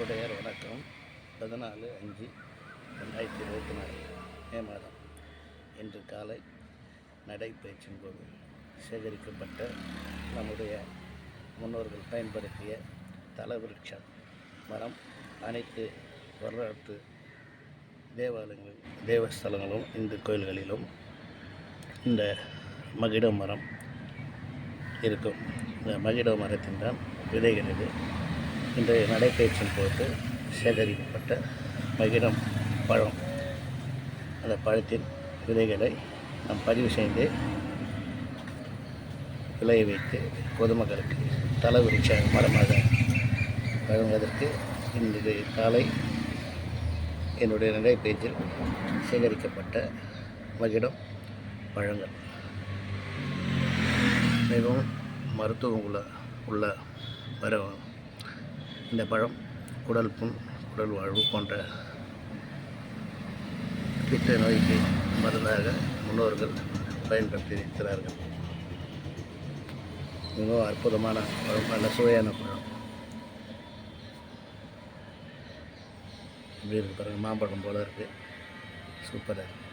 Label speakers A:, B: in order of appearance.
A: அன்புடையார் வணக்கம். பதினாலு அஞ்சு ரெண்டாயிரத்தி இருபத்தி நாலு மே மாதம் இன்று காலை நடைபயிற்சியின் போது சேகரிக்கப்பட்ட நம்முடைய முன்னோர்கள் பயன்படுத்திய தலவிருட்சம் மரம் அனைத்து வரலாற்று தேவாலயங்கள் தேவஸ்தலங்களும் இந்து கோயில்களிலும் இந்த மகிட மரம் இருக்கும். இந்த மகிட மரத்தின் தான் விதைகள் இன்றைய நடைப்பயிற்சியின் பொறுத்து சேகரிக்கப்பட்ட மகிடம் பழம். அந்த பழத்தின் விதைகளை நாம் பதிவு செய்து விளைய வைத்து பொதுமக்களுக்கு தலவிருட்ச மரமாக வழங்குவதற்கு இன்று காலை என்னுடைய நடைப்பயிற்சியில் சேகரிக்கப்பட்ட மகிடம் பழங்கள். மிகவும் மருத்துவம் உள்ள உள்ள மரம் இந்த பழம் குடல் புண் குடல் வாழ்வு போன்ற பித்த நோய்க்கு மருந்தாக முன்னோர்கள் பயன்படுத்தி இருக்கிறார்கள் மிகவும் அற்புதமான பழம் நல்ல சுவையான பழம். இப்படி இருக்கு பாருங்கள் மாம்பழம் போல இருக்குது சூப்பராக இருக்குது